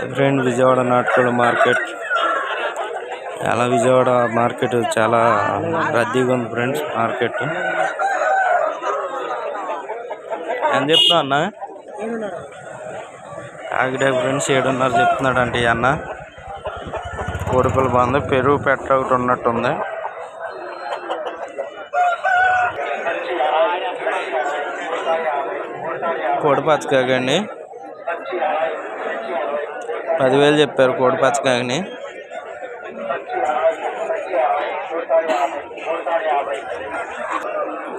Friend Vijayawada నాటుకోళ్ళ market. చాలా Vijayawada market? చాలా రద్దీగా ఉంది ఫ్రెండ్స్ మార్కెట్. ఎంత చెప్తున్నా అన్న? కాకిడే ఫ్రెండ్స్ ఏడున్నర చెప్తున్నాడు అంటే ఈ అన్న. కోడిపల్లి బాగుంది పెరుగు పెట్ట ఒకటి ఉన్నట్టుంది. కోడి పచ్చకాకండి పదివేలు చెప్పారు కోడి పచ్చకాయని.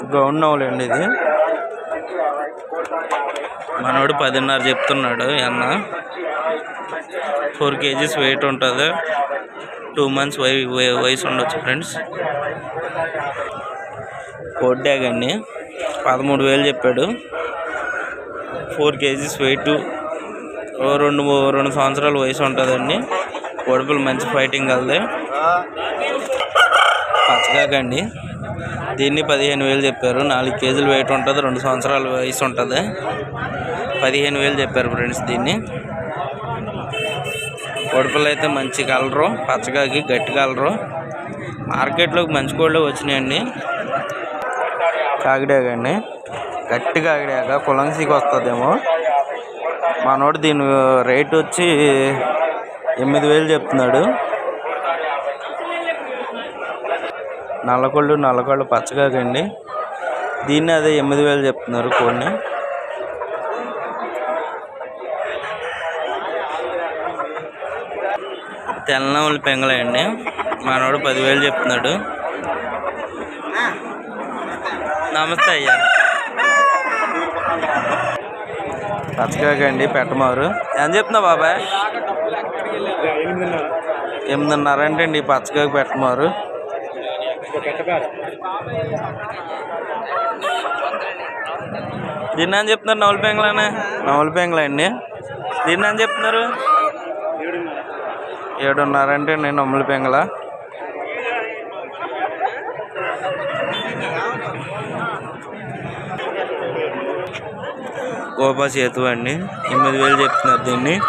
గౌన్ నవ్వులండి ఇది. మనోడు పదిన్నర చెప్తున్నాడు అన్న ఫోర్ కేజీస్ వెయిట్ ఉంటుంది. టూ మంత్స్ వై వై- వయసు ఉండొచ్చు ఫ్రెండ్స్. కోడ్ డ్యాగ్ అండి. పదమూడు వేలు చెప్పాడు. ఫోర్ కేజీస్ వెయిట్ రెండు మూ- రెండు సంవత్సరాల వయసు ఉంటుందండి. ఒడుపులు మంచి ఫైటింగ్ కలది. పచ్చగాకండి. దీన్ని పదిహేను వేలు చెప్పారు. నాలుగు కేజీలు వెయిట్ ఉంటుంది రెండు సంవత్సరాల వయసు ఉంటుంది. పదిహేను వేలు చెప్పారు ఫ్రెండ్స్ దీన్ని. ఒడుపులు అయితే మంచి కలరు పచ్చకాకి గట్టి కలరు. మార్కెట్లోకి మంచి కోళ్ళు వచ్చినాయండి. కాకిడాకండి. గట్టి కాకిడాక కులంసీకి వస్తుందేమో. మనోడు దీని రేట్ వచ్చి ఎనిమిది వేలు చెప్తున్నాడు. నల్లకొళ్ళు నల్లకొళ్ళు పచ్చగాకండి. దీన్ని అదే ఎనిమిది వేలు చెప్తున్నారు కోడిని. తెల్లనవులు పెంగలండి మనోడు పదివేలు చెప్తున్నాడు. నమస్తే అయ్యా. పచ్చకాకండి పెట్టమారు. ఎంత చెప్తున్నావు బాబాయ్? ఎనిమిదిన్నర అంటే అండి పచ్చకాకి పెట్టమారు. దీన్ని అని చెప్తున్నారు నవల పెంగలనే నవల పెంగల అండి దీన్ని అని చెప్తున్నారు? ఏడున్నర అంటే నేను నమ్మల పెంగళ. కోపా సేతు అండి. ఎనిమిది వేలు చెప్తున్నారు దీన్ని.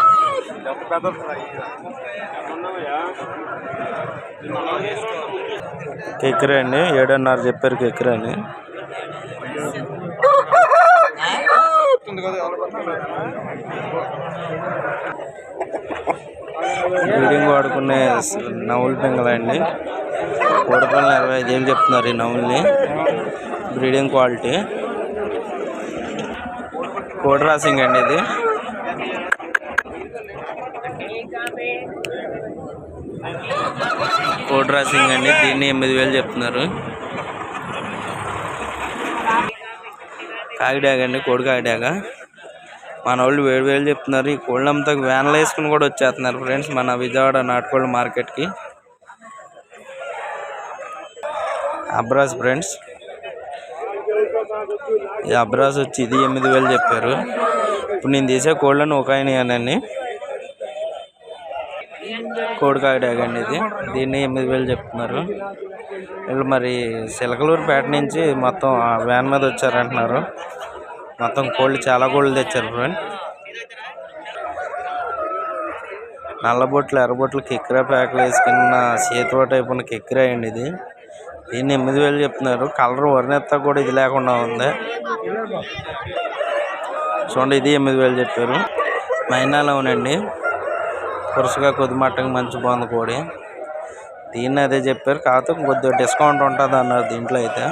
కెక్కరే అండి. ఏడున్నర చెప్పారు కెక్కరే అని. బ్రీడింగ్ వాడుకునే స- నవ్వుల పెంగళ అండి. కోడిపిల్లలు ఇరవై ఐదు వేలు చెప్తున్నారు ఈ నవ్వుల్ని. Breeding quality. కోడ్ రాసింగ్ అండి ఇది. కోడ్ రాసింగ్ అండి దీన్ని ఎనిమిది వేలు చెప్తున్నారు. కాకిడాగ అండి కోడి కాకిడాగ మన వాళ్ళు వేడి వేలు చెప్తున్నారు. ఈ కోళ్ళు అంతా వ్యాన్లు వేసుకుని కూడా వచ్చేస్తున్నారు ఫ్రెండ్స్ మన విజయవాడ నాటుకోళ్ళ మార్కెట్కి. అబ్రాస్ ఫ్రెండ్స్. ఈ అబ్రాస్ వచ్చి ఇది ఎనిమిది వేలు చెప్పారు. ఇప్పుడు నేను తీసే కోళ్ళను ఒక ఆయన కోడి అండి ఇది. దీన్ని ఎనిమిది వేలు చెప్తున్నారు. వీళ్ళు మరి సిలకలూరుపేట నుంచి మొత్తం ఆ వ్యాన్ మీద వచ్చారంటున్నారు. మొత్తం కోళ్ళు చాలా కోళ్ళు తెచ్చారు ఫ్రెండ్. నల్లబొట్లు ఎర్రబొట్లు కిక్కిరా ప్యాకులు వేసుకున్న సీతవ టైప్ ఉన్న కిక్కిరా అండి ఇది. దీన్ని ఎనిమిది వేలు చెప్తున్నారు. కలర్ వరినెత్త కూడా ఇది లేకుండా ఉంది. చూడండి ఇది ఎనిమిది వేలు చెప్పారు. మైనాలో అవునండి పురుషగా కొద్ది మట్టంగా మంచి బాగుంది కోడి. దీన్ని అదే చెప్పారు. కాకపోతే కొద్దిగా డిస్కౌంట్ ఉంటుంది అన్నారు దీంట్లో అయితే.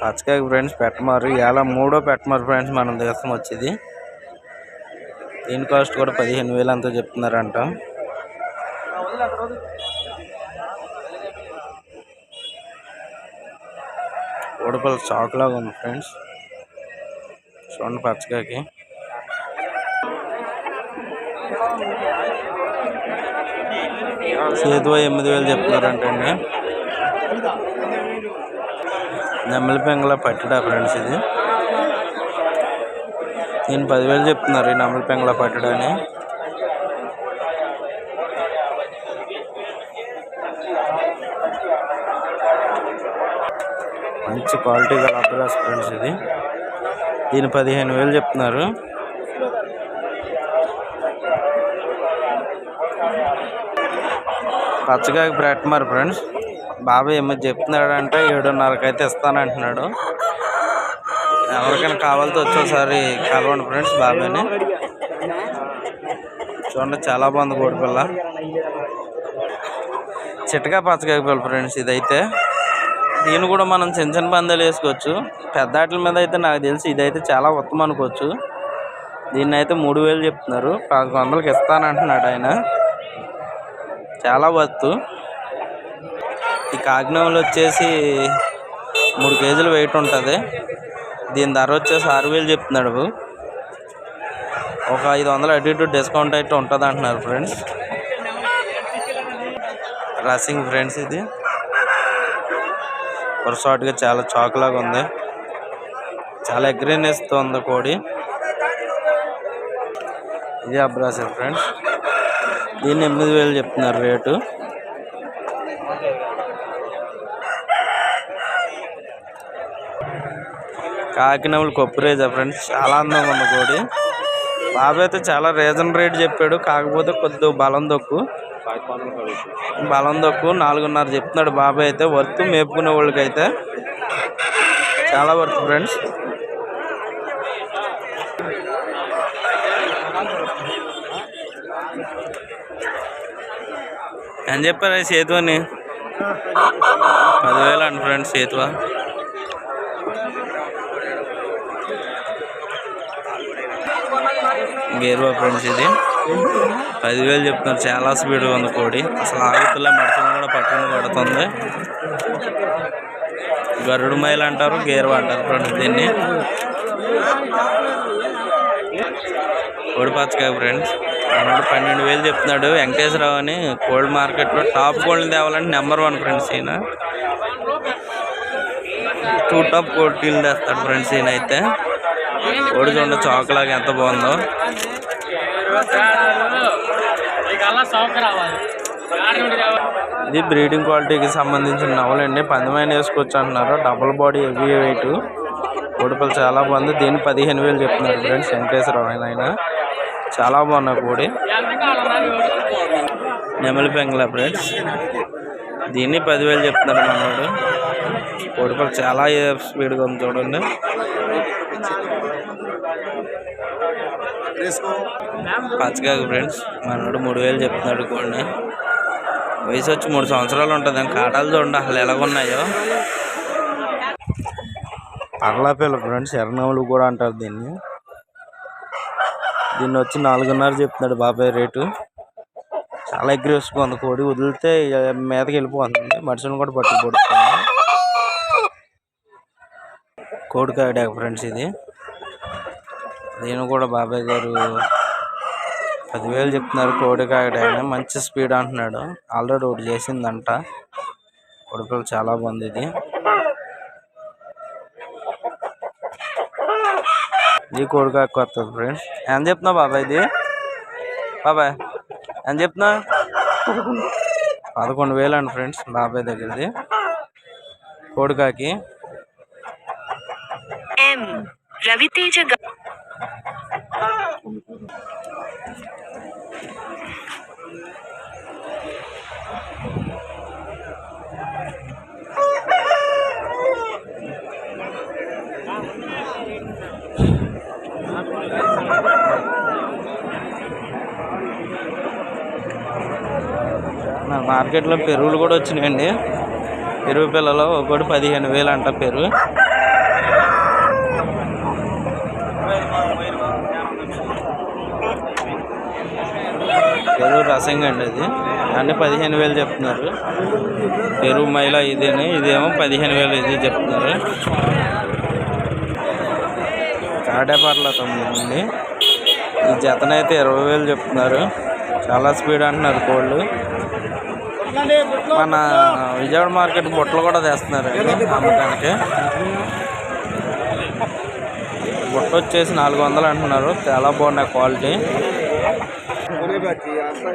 పచ్చకాయ ఫ్రెండ్స్ పెట్టమారు. ఇలా మూడో పెట్టమారు ఫ్రెండ్స్ మనం దేశం వచ్చేది. దీని కాస్ట్ కూడా పదిహేను వేలు అంతా చెప్తున్నారంట. ఉడపల చాక్ లాగా ఉంది ఫ్రెండ్స్. చూడండి పచ్చగాకి. సేతువ ఎనిమిది వేలు చెప్తున్నారంటండి. నెమ్మలి పెంగల పట్టడా ఫ్రెండ్స్ ఇది. నేను పదివేలు చెప్తున్నారు ఈ నెమ్మలి పెంగళ పట్టడని మంచి క్వాలిటీ గల అబ్రాస్ ఫ్రెండ్స్ ఇది. దీని పదిహేను వేలు చెప్తున్నారు. పచ్చగా మరి ఫ్రెండ్స్. బాబాయ్ ఏమో చెప్తున్నాడంటే ఏడున్నరకు అయితే ఇస్తానంటున్నాడు. ఎవరికైనా కావాలితే వచ్చేసారి కలవండి ఫ్రెండ్స్ బాబాని. చూడండి చాలా బాగుంది కోడిపిల్ల చిట్టగా పచ్చగా పిల్ల ఫ్రెండ్స్ ఇదైతే. దీన్ని కూడా మనం చిన్న చిన్న పందాలు వేసుకోవచ్చు. పెద్ద ఆటల మీద అయితే నాకు తెలిసి ఇదైతే చాలా ఉత్తమం అనుకోవచ్చు. దీన్ని అయితే మూడు వేలు చెప్తున్నారు. పదకొండు వందలకి ఇస్తానంటున్నాడు ఆయన. చాలా వత్తు. ఈ కాకినాడలో వచ్చేసి మూడు కేజీలు వెయిట్ ఉంటుంది. దీని ధర వచ్చేసి ఆరు వేలు చెప్తున్నాడు. ఒక ఐదు వందలు అటు ఇటు డిస్కౌంట్ అయితే ఉంటుంది అంటున్నారు ఫ్రెండ్స్. రసింగ్ ఫ్రెండ్స్ ఇది. వరుసాటుగా చాలా చాకులాగా ఉంది. చాలా అగ్రీనెస్తో ఉంది కోడి. ఇది అబ్రాసర్ ఫ్రెండ్స్. దీన్ని ఎనిమిది వేలు చెప్తున్నారు రేటు. కాకినవులు కొప్పురేజా ఫ్రెండ్స్. చాలా అందంగా ఉంది కోడి. బాబు అయితే చాలా రీజన్ రేట్ చెప్పాడు. కాకపోతే కొద్దిగా బలం దొక్కు బలం తక్కువ నాలుగున్నర చెప్తున్నాడు బాబాయ్ అయితే. వర్త్ మేపుకునే వాళ్ళకైతే చాలా వర్త్ ఫ్రెండ్స్. ఏం చెప్పారు సేతు అని పదివేలు అండి ఫ్రెండ్స్ సేతువా. గేరువా ఫ్రెండ్స్ ఇది. పదివేలు చెప్తున్నారు. చాలా స్పీడ్గా ఉంది కోడి. అసలు ఆగుతుల్లో మడతలు కూడా పట్టుకుని పడుతుంది. గరుడు మైలు అంటారు గేరు అంటారు ఫ్రెండ్స్ దీన్ని. కోడి పచ్చకాయ ఫ్రెండ్స్. అన్నాడు పన్నెండు వేలు చెప్తున్నాడు. వెంకటేశ్వరరావు అని కోల్డ్ మార్కెట్లో టాప్ కోల్డ్ తేవాలంటే నెంబర్ వన్ ఫ్రెండ్స్ ఈయన. టూ టాప్ కోటీలు తెస్తాడు ఫ్రెండ్స్ ఈయన అయితే. కోడి చూడండి చాకులాగా ఎంత బాగుందో. ఇది బ్రీడింగ్ క్వాలిటీకి సంబంధించిన నవలండి పందెమైన వేసుకోవచ్చు అంటున్నారు. డబుల్ బాడీ హెవీ వెయిట్ కోడిపల్లి చాలా బాగుంది. దీన్ని పదిహేను వేలు చెప్తున్నారు ఫ్రెండ్స్. వెంకటేశ్వరరావు ఆయన. చాలా బాగున్నాయి కోడి. నెమలి పెంగల ఫ్రెండ్స్. దీన్ని పదివేలు చెప్తున్నారు మనోడు. కోడిపల్లి చాలా స్పీడ్గా ఉంది చూడండి. పచ్చకాకు ఫ్రెండ్స్ మనోడు మూడు వేలు చెప్తున్నాడు కోడిని. వయసు వచ్చి మూడు సంవత్సరాలు ఉంటుంది కాటాలు చూడండి అసలు ఎలాగున్నాయో అరలాపేలు ఫ్రెండ్స్ ఎర్రనవులు కూడా అంటారు దీన్ని. దీన్ని వచ్చి నాలుగున్నర చెప్తున్నాడు బాబాయ్ రేటు. చాలా అగ్రెసివ్గా ఉంది కోడి. వదిలితే ఇక మీదకి వెళ్ళిపోతుంది. మనుషులను కూడా పట్టుకుపోతుంది కోడికాయ ఫ్రెండ్స్ ఇది. దీని కూడా బాబాయ్ గారు పదివేలు చెప్తున్నారు కోడికాయ ఆయన మంచి స్పీడ్ అంటున్నాడు. ఆల్రెడీ ఒకటి చేసిందంట. కొడుకులు చాలా బాగుంది ఇది. ఇది కోడికాయ కొత్తది ఫ్రెండ్స్. ఎంత చెప్తున్నావు బాబాయ్ ఇది? బాబాయ్ ఎంత చెప్తున్నా పదకొండు వేలు అండి ఫ్రెండ్స్ బాబాయ్ దగ్గరది. కోడికాకి రవితేజ మార్కెట్లో పెరుగులు కూడా వచ్చినాయండి. పెరుగు పిల్లలు ఒకటి పదిహేను వేలు అంట పెరుగు. పెరుగు రసంగా అండి అది. అన్ని పదిహేను వేలు చెప్తున్నారు. ఎరువు మైల ఇదేని ఇదేమో పదిహేను వేలు ఇది చెప్తున్నారు. కాడేపర్ల తొమ్మిది ఈ జతనైతే ఇరవై వేలు చెప్తున్నారు. చాలా స్పీడ్ అంటున్నారు కోళ్ళు. మన విజయవాడ మార్కెట్ బుట్టలు కూడా తెస్తున్నారు అమ్మకానికి. బుట్ట వచ్చేసి నాలుగు వందలు అంటున్నారు. చాలా బాగున్నాయి క్వాలిటీ. Biasa.